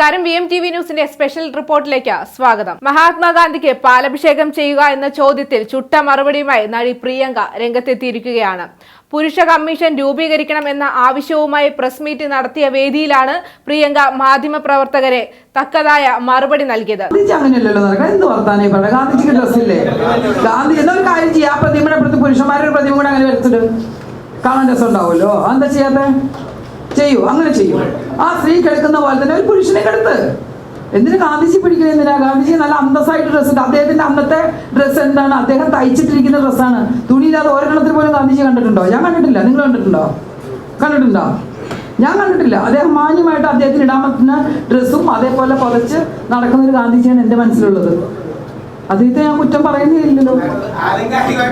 നമസ്കാരം. V M T V ന്യൂസിന്റെ special റിപ്പോർട്ടിലേക്ക് സ്വാഗതം. മഹാത്മാഗാന്ധിക്ക് പാലഭിഷേകം ചെയ്യുക എന്ന ചോദ്യത്തിൽ ചുട്ട മറുപടിയുമായി നടി പ്രിയങ്ക രംഗത്തെത്തിയിരിക്കുകയാണ്. പുരുഷ കമ്മീഷൻ രൂപീകരിക്കണം എന്ന ആവശ്യവുമായി പ്രസ് മീറ്റ് നടത്തിയ വേദിയിലാണ് പ്രിയങ്ക മാധ്യമപ്രവർത്തകരെ തക്കതായ മറുപടി നൽകിയത്. ഗാന്ധിജി അങ്ങനെയല്ലല്ലോ നടക്കണം എന്ത് വർത്താനേ പറഞ്ഞ ഗാന്ധിജിക്ക് ഗാന്ധി എന്നൊരു കാര്യം ചെയ്യാം. പ്രതിമയുടെ പുരുഷന്മാരുടെ പ്രതിമ അങ്ങനെ കാണാൻ രസം ഉണ്ടാവുമല്ലോ എന്താ ചെയ്യാത്തെ? ചെയ്യൂ അങ്ങനെ ചെയ്യൂ. ആ സ്ത്രീ കിടക്കുന്ന പോലെ തന്നെ ഒരു പുരുഷനെ കിടത്ത്. എന്തിനു ഗാന്ധിജി പിടിക്കുന്നത് എന്തിനാ? ഗാന്ധിജി നല്ല അന്തസ്സായിട്ട് ഡ്രസ്സ് ഉണ്ട് അദ്ദേഹത്തിന്റെ അന്നത്തെ ഡ്രസ്സ് എന്താണ്? അദ്ദേഹം തയ്ച്ചിട്ടിരിക്കുന്ന ഡ്രസ്സാണ് തുണിയില്ലാതെ ഒരെണ്ണത്തിൽ പോലും ഗാന്ധിജി കണ്ടിട്ടുണ്ടോ? ഞാൻ കണ്ടിട്ടില്ല. നിങ്ങൾ കണ്ടിട്ടുണ്ടോ? കണ്ടിട്ടുണ്ടോ? ഞാൻ കണ്ടിട്ടില്ല. അദ്ദേഹം മാന്യമായിട്ട് അദ്ദേഹത്തിന് ഇടാൻ പറ്റുന്ന ഡ്രസ്സും അതേപോലെ പുതച്ച് നടക്കുന്ന ഒരു ഗാന്ധിജിയാണ് എന്റെ മനസ്സിലുള്ളത്. അദ്ദേഹത്തെ ഞാൻ കുറ്റം പറയുന്നില്ലല്ലോ.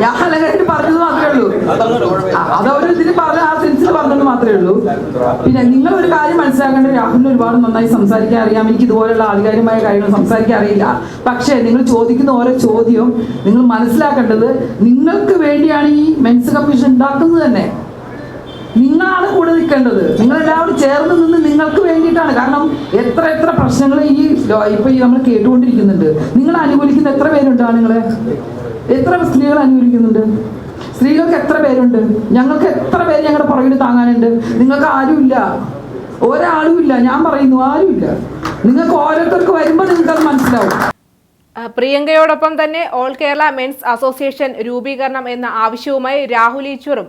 ഞാൻ അലങ്കാരായിട്ട് പറഞ്ഞത് മാത്രമേ ഉള്ളൂ ആ, അതവര് ഇതിൽ പറഞ്ഞ ആ സെൻസിൽ പറഞ്ഞത് മാത്രമേ ഉള്ളൂ. പിന്നെ നിങ്ങൾ ഒരു കാര്യം മനസ്സിലാക്കേണ്ടത് രാഹുലിന് ഒരുപാട് നന്നായി സംസാരിക്കാൻ അറിയാം. എനിക്ക് ഇതുപോലുള്ള ആധികാരികമായ കാര്യങ്ങൾ സംസാരിക്കാൻ അറിയില്ല. പക്ഷേ നിങ്ങൾ ചോദിക്കുന്ന ഓരോ ചോദ്യവും നിങ്ങൾ മനസ്സിലാക്കേണ്ടത് നിങ്ങൾക്ക് വേണ്ടിയാണ് ഈ മെൻസ് കമ്മീഷൻ ഉണ്ടാക്കുന്നത് തന്നെ. നിങ്ങളാണ് കൂടെ നിൽക്കേണ്ടത്. നിങ്ങൾ എല്ലാവരും ചേർന്ന് നിന്ന് നിങ്ങൾക്ക് വേണ്ടിയിട്ടാണ്. കാരണം എത്ര എത്ര പ്രശ്നങ്ങൾ ഈ ഇപ്പൊ ഈ നമ്മൾ കേട്ടുകൊണ്ടിരിക്കുന്നുണ്ട്. നിങ്ങൾ അനുകൂലിക്കുന്ന എത്ര പേരുണ്ടാണ് നിങ്ങളെ? എത്ര സ്ത്രീകൾ അനുകൂലിക്കുന്നുണ്ട്? സ്ത്രീകൾക്ക് എത്ര പേരുണ്ട്? ഞങ്ങൾക്ക് എത്ര പേര് ഞങ്ങളുടെ പുറകിൽ താങ്ങാനുണ്ട്? നിങ്ങൾക്ക് ആരുമില്ല ഒരാളും ഇല്ല. ഞാൻ പറയുന്നു ആരുമില്ല നിങ്ങൾക്ക് ഓരോരുത്തർക്ക് വരുമ്പോൾ നിങ്ങൾക്ക് അത് മനസ്സിലാവും. പ്രിയങ്കയോടൊപ്പം തന്നെ ഓൾ കേരള മെൻസ് അസോസിയേഷൻ രൂപീകരണം എന്ന ആവശ്യവുമായി രാഹുൽ ഈശ്വറും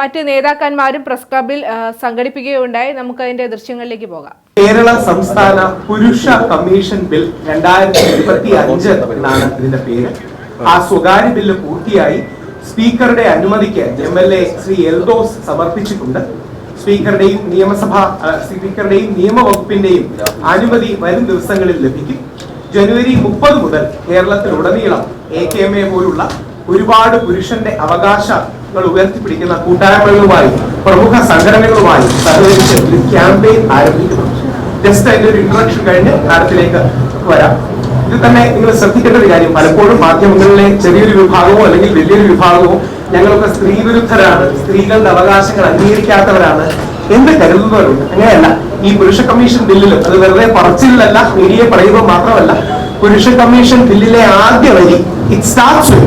മറ്റ് നേതാക്കന്മാരും പ്രസ് ക്ലബിൽ സംഘടിപ്പിക്കുകയുണ്ടായി. നമുക്ക് അതിന്റെ ദൃശ്യങ്ങളിലേക്ക് പോകാം. കേരള സംസ്ഥാന പുരുഷ കമ്മീഷൻ ബിൽ രണ്ടായിരത്തി ഇരുപത്തി അഞ്ച് എന്നാണ് ഇതിന്റെ പേര്. ആ സ്വകാര്യ ബില്ല് പൂർത്തിയായി. സ്പീക്കറുടെ അനുമതിക്ക് M L A Shri Eldhose സമർപ്പിച്ചിട്ടുണ്ട്. സ്പീക്കറുടെയും നിയമസഭ സ്പീക്കറുടെയും നിയമവകുപ്പിന്റെയും അനുമതി വരും ദിവസങ്ങളിൽ ലഭിക്കും. ജനുവരി മുപ്പത് മുതൽ കേരളത്തിലുടനീളം എ കെ എം എ പോലുള്ള ഒരുപാട് പുരുഷന്റെ അവകാശങ്ങൾ ഉയർത്തിപ്പിടിക്കുന്ന കൂട്ടായ്മകളുമായി പ്രമുഖ സംഘടനകളുമായി സഹകരിച്ച് ഒരു ക്യാമ്പയിൻ ആരംഭിക്കുന്നു. ജസ്റ്റ് അതിന്റെ ഒരു ഇൻട്രൊഡക്ഷൻ കഴിഞ്ഞ് കാര്യത്തിലേക്ക് വരാം. ഇത് തന്നെ നിങ്ങൾ ശ്രദ്ധിക്കേണ്ട ഒരു കാര്യം. പലപ്പോഴും മാധ്യമങ്ങളിലെ ചെറിയൊരു വിഭാഗമോ അല്ലെങ്കിൽ വലിയൊരു വിഭാഗമോ ഞങ്ങളൊക്കെ സ്ത്രീ വിരുദ്ധരാണ് സ്ത്രീകളുടെ അവകാശങ്ങൾ അംഗീകരിക്കാത്തവരാണ് എന്ത് കരുതുന്നവരുണ്ട്. അങ്ങനെയല്ല ഈ പുരുഷ കമ്മീഷൻ ബില്ലിലും അത് വെറുതെ പറച്ചിലല്ല മീഡിയയെ പറയുമ്പോൾ മാത്രമല്ല പുരുഷ കമ്മീഷൻ ബില്ലിലെ ആദ്യ വരി ഇറ്റ് സ്റ്റാർട്ട്സ്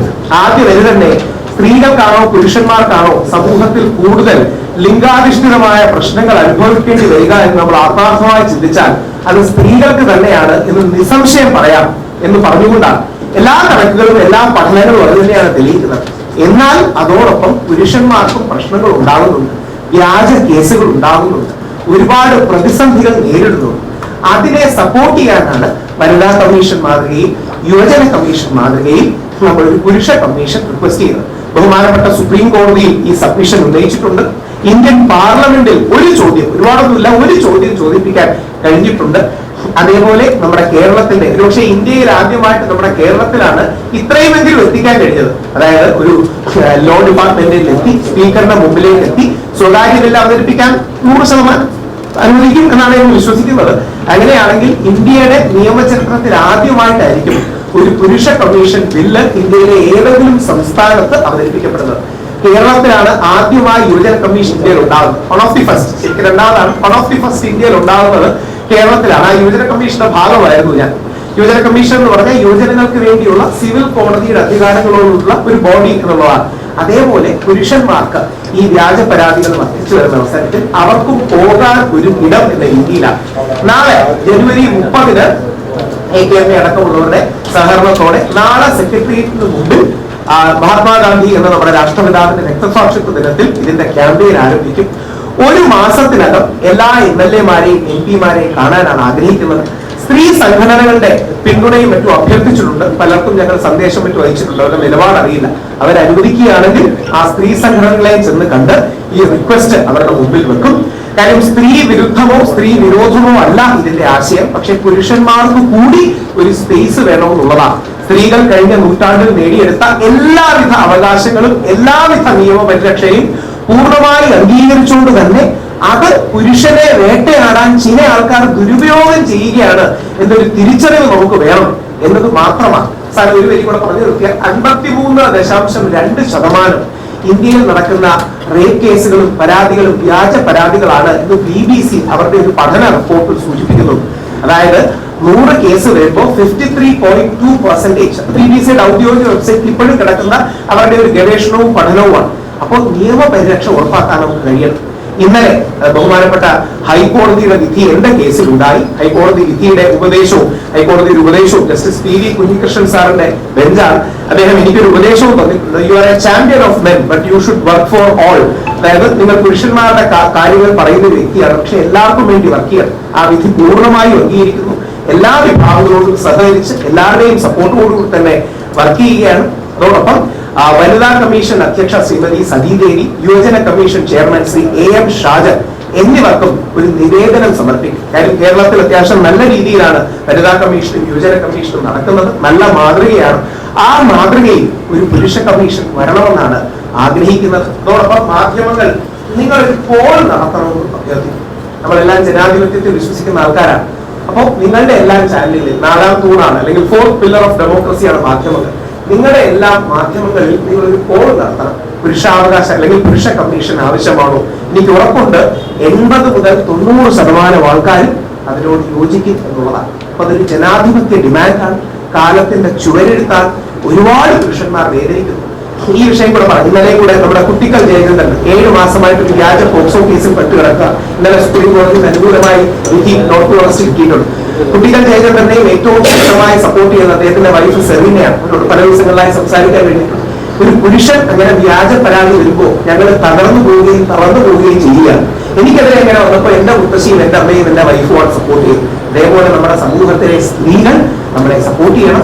ആദ്യ വരി തന്നെ സ്ത്രീകൾക്കാണോ പുരുഷന്മാർക്കാണോ സമൂഹത്തിൽ കൂടുതൽ ലിംഗാധിഷ്ഠിതമായ പ്രശ്നങ്ങൾ അനുഭവിക്കേണ്ടി വരിക എന്ന് നമ്മൾ ആത്മാർത്ഥമായി ചിന്തിച്ചാൽ അത് സ്ത്രീകൾക്ക് തന്നെയാണ് എന്ന് നിസ്സംശയം പറയാം എന്ന് പറഞ്ഞുകൊണ്ടാണ്. എല്ലാ കണക്കുകളും എല്ലാ പഠനങ്ങളും അത് തന്നെയാണ് തെളിയിക്കുന്നത്. എന്നാൽ അതോടൊപ്പം പുരുഷന്മാർക്കും പ്രശ്നങ്ങൾ ഉണ്ടാകുന്നുണ്ട്. വ്യാജ കേസുകൾ ഉണ്ടാകുന്നുണ്ട്. ഒരുപാട് പ്രതിസന്ധികൾ നേരിടുന്നുണ്ട്. അതിനെ സപ്പോർട്ട് ചെയ്യാനാണ് വനിതാ കമ്മീഷൻ മാതൃകയിൽ യുവജന കമ്മീഷൻ മാതൃകയിൽ നമ്മൾ ഒരു പുരുഷ കമ്മീഷൻ റിക്വസ്റ്റ് ചെയ്യുന്നത്. ബഹുമാനപ്പെട്ട സുപ്രീം കോടതിയിൽ ഈ സബ്മിഷൻ ഉന്നയിച്ചിട്ടുണ്ട്. ഇന്ത്യൻ പാർലമെന്റിൽ ഒരു ചോദ്യം ഒരുപാടൊന്നുമില്ല ഒരു ചോദ്യം ചോദിപ്പിക്കാൻ കഴിഞ്ഞിട്ടുണ്ട്. അതേപോലെ നമ്മുടെ കേരളത്തിന്റെ ഒരുപക്ഷെ ഇന്ത്യയിൽ ആദ്യമായിട്ട് നമ്മുടെ കേരളത്തിലാണ് ഇത്രയുമെങ്കിലും എത്തിക്കാൻ കഴിഞ്ഞത്. അതായത് ഒരു ലോ ഡിപ്പാർട്ട്മെന്റിൽ എത്തി സ്പീക്കറിന്റെ മുമ്പിലേക്ക് എത്തി സ്വകാര്യ ബില്ല് അവതരിപ്പിക്കാൻ നൂറ് ശതമാനം അനുവദിക്കും എന്നാണ് ഞാൻ വിശ്വസിക്കുന്നത്. അങ്ങനെയാണെങ്കിൽ ഇന്ത്യയുടെ നിയമചരിത്രത്തിൽ ആദ്യമായിട്ടായിരിക്കും ഒരു പുരുഷ കമ്മീഷൻ ബില്ല് ഇന്ത്യയിലെ ഏതെങ്കിലും സംസ്ഥാനത്ത് അവതരിപ്പിക്കപ്പെടുന്നത്. കേരളത്തിലാണ് ആദ്യമായി യുവജന കമ്മീഷൻ ഇന്ത്യയിൽ ഉണ്ടാകുന്നത്. വൺ ഓഫ് ദി ഫസ്റ്റ് രണ്ടാമതാണ്. വൺ ഓഫ് ദി ഫസ്റ്റ് ഇന്ത്യയിൽ ഉണ്ടാകുന്നത് കേരളത്തിലാണ്. ആ യുവജന കമ്മീഷന്റെ ഭാഗമായിരുന്നു ഞാൻ. യുവജന കമ്മീഷൻ എന്ന് പറഞ്ഞാൽ യുവജനങ്ങൾക്ക് വേണ്ടിയുള്ള സിവിൽ കോടതിയുടെ അധികാരങ്ങളോടുള്ള ഒരു ബോഡി എന്നുള്ളതാണ്. അതേപോലെ പുരുഷന്മാർക്ക് ഈ വ്യാജ പരാതികൾ വർദ്ധിച്ചു വരുന്ന അവസരത്തിൽ അവർക്കും പോകാൻ ഒരു ഇടം എന്ന രീതിയിലാണ്. നാളെ ജനുവരി മുപ്പതിന് എ കെ എം എ അടക്കമുള്ളവരുടെ സഹകരണത്തോടെ നാളെ സെക്രട്ടേറിയറ്റിന് മുമ്പിൽ മഹാത്മാഗാന്ധി എന്ന നമ്മുടെ രാഷ്ട്രപിതാവിന്റെ രക്തസാക്ഷിത്വ ദിനത്തിൽ ഇതിന്റെ ക്യാമ്പയിൻ ആരംഭിക്കും. ഒരു മാസത്തിനകം എല്ലാ എം എൽ എമാരെയും എം പിമാരെയും കാണാനാണ് ആഗ്രഹിക്കുന്നത്. സ്ത്രീ സംഘടനകളുടെ പിന്തുണയും മറ്റും അഭ്യർത്ഥിച്ചിട്ടുണ്ട്. പലർക്കും ഞങ്ങൾ സന്ദേശം മറ്റും അയച്ചിട്ടുണ്ട്. അവരുടെ നിലപാട് അറിയില്ല അവരനുവദിക്കുകയാണെങ്കിൽ ആ സ്ത്രീ സംഘടനകളെ ചെന്ന് കണ്ട് ഈ റിക്വസ്റ്റ് അവരുടെ മുമ്പിൽ വെക്കും. കാര്യം സ്ത്രീ വിരുദ്ധമോ സ്ത്രീ വിരോധമോ അല്ല ഇതിന്റെ ആശയം. പക്ഷെ പുരുഷന്മാർക്ക് കൂടി ഒരു സ്പേസ് വേണമെന്നുള്ളതാണ്. സ്ത്രീകൾ കഴിഞ്ഞ നൂറ്റാണ്ടിൽ നേടിയെടുത്ത എല്ലാവിധ അവകാശങ്ങളും എല്ലാവിധ നിയമപരിരക്ഷയും പൂർണമായി അംഗീകരിച്ചുകൊണ്ട് തന്നെ അത് പുരുഷനെ വേട്ടയാടാൻ ചില ആൾക്കാർ ദുരുപയോഗം ചെയ്യുകയാണ് എന്നൊരു തിരിച്ചറിവ് നമുക്ക് വേണം എന്നത് മാത്രമാണ്. സാർ ഒരു വരി കൂടെ പറഞ്ഞു നിർത്തിയാൽ അൻപത്തിമൂന്ന് ദശാംശം രണ്ട് ശതമാനം ഇന്ത്യയിൽ നടക്കുന്ന റേപ്പ് കേസുകളും പരാതികളും വ്യാജ പരാതികളാണ് എന്ന് ബി ബി സി അവരുടെ ഒരു പഠന റിപ്പോർട്ടിൽ സൂചിപ്പിക്കുന്നത്. അതായത് നൂറ് കേസ് വരുമ്പോൾ fifty three point two percentage B B സിയുടെ ഔദ്യോഗിക വെബ്സൈറ്റിൽ ഇപ്പോഴും കിടക്കുന്ന അവരുടെ ഒരു ഗവേഷണവും പഠനവുമാണ്. അപ്പോൾ നിയമപരിരക്ഷ ഉറപ്പാക്കാൻ നമുക്ക് കഴിയണം. ഇന്നലെ ബഹുമാനപ്പെട്ട ഹൈക്കോടതിയുടെ വിധി എന്റെ കേസിൽ ഉണ്ടായി ഹൈക്കോടതി വിധിയുടെ ഉപദേശവും ഹൈക്കോടതിയുടെ ഉപദേശവും ജസ്റ്റിസ് പി വി കുഞ്ഞികൃഷ്ണൻ സാറിന്റെ ബെഞ്ചാണ്. അദ്ദേഹം എനിക്കൊരു ഉപദേശവും തന്നിട്ടുണ്ട്. You are a champion of men but you should work for all അതായത് നിങ്ങൾ പുരുഷന്മാരുടെ കാര്യങ്ങൾ പറയുന്ന വ്യക്തിയാണ്. പക്ഷെ എല്ലാവർക്കും വേണ്ടി വർക്ക് ചെയ്യണം. ആ വിധി പൂർണമായും അംഗീകരിക്കുന്നു എല്ലാ വിഭാഗങ്ങളോടും സഹകരിച്ച് എല്ലാവരുടെയും സപ്പോർട്ടോടുകൂടി തന്നെ വർക്ക് ചെയ്യുകയാണ്. അതോടൊപ്പം വനിതാ കമ്മീഷൻ അധ്യക്ഷ ശ്രീമതി സതീദേവി യുവജന commission chairman Shri A M Shajan എന്നിവർക്കും ഒരു നിവേദനം സമർപ്പിക്കും. കാര്യം കേരളത്തിൽ അത്യാവശ്യം നല്ല രീതിയിലാണ് വനിതാ കമ്മീഷനും യുവജന കമ്മീഷനും നടക്കുന്നത്. നല്ല മാതൃകയാണ്. ആ മാതൃകയിൽ ഒരു പുരുഷ കമ്മീഷൻ വരണമെന്നാണ് ആഗ്രഹിക്കുന്നത്. അതോടൊപ്പം മാധ്യമങ്ങൾ നിങ്ങൾ ഒരു പോൾ നടത്തണമെന്ന് അഭ്യർത്ഥിക്കും നമ്മളെല്ലാം ജനാധിപത്യത്തിൽ വിശ്വസിക്കുന്ന ആൾക്കാരാണ്. അപ്പോൾ നിങ്ങളുടെ എല്ലാ ചാനലിലും നാലാം തൂണാണ് അല്ലെങ്കിൽ ഫോർത്ത് പില്ലർ ഓഫ് ഡെമോക്രസിയാണ് മാധ്യമങ്ങൾ. നിങ്ങളുടെ എല്ലാ മാധ്യമങ്ങളിൽ നിങ്ങൾ ഒരു പോൾ നടത്തണം. പുരുഷാവകാശ അല്ലെങ്കിൽ പുരുഷ കമ്മീഷൻ ആവശ്യമാണോ? എനിക്ക് ഉറപ്പുണ്ട്. എൺപത് മുതൽ തൊണ്ണൂറ് ശതമാനം ആൾക്കാരും അതിനോട് യോജിക്കും എന്നുള്ളതാണ്. അപ്പൊ അതൊരു ജനാധിപത്യ ഡിമാൻഡാണ് കാലത്തിന്റെ ചുവരെടുത്താൽ ഒരുപാട് പുരുഷന്മാർ വേദനിക്കുന്നു. ഈ വിഷയം കൂടെ പറഞ്ഞു. ഇന്നലെ കൂടെ നമ്മുടെ കുട്ടികൾ ജയചന്ദ്രൻ ഏഴ് മാസമായിട്ട് വ്യാജ പോക്സോ കേസിൽ പെട്ട് കിടക്കുക. ഇന്നലെ സുപ്രീം കോടതി അനുകൂലമായി വിധി നോട്ട് വ്യവസ്ഥ കിട്ടിയിട്ടുണ്ട്. കുട്ടികൾ ജയചന്ദ്രനെയും ഏറ്റവും ശക്തമായി സപ്പോർട്ട് ചെയ്യുന്ന അദ്ദേഹത്തിന്റെ വൈഫ് സെറീനയാണ്. അവരോട് പല ദിവസങ്ങളിലായി സംസാരിക്കാൻ വേണ്ടിയിട്ടുണ്ട്. ഒരു പുരുഷൻ അങ്ങനെ വ്യാജ പരാതി വരുമ്പോൾ ഞങ്ങൾ തകർന്നു പോവുകയും തളർന്നു പോവുകയും ചെയ്യുകയാണ്. എനിക്കെതിരെ അങ്ങനെ വന്നപ്പോൾ എന്റെ മുത്തശ്ശിയും എന്റെ അമ്മയും എന്റെ വൈഫുമാണ് സപ്പോർട്ട് ചെയ്തത് അതേപോലെ നമ്മുടെ സമൂഹത്തിലെ സ്ത്രീകൾ നമ്മളെ സപ്പോർട്ട് ചെയ്യണം.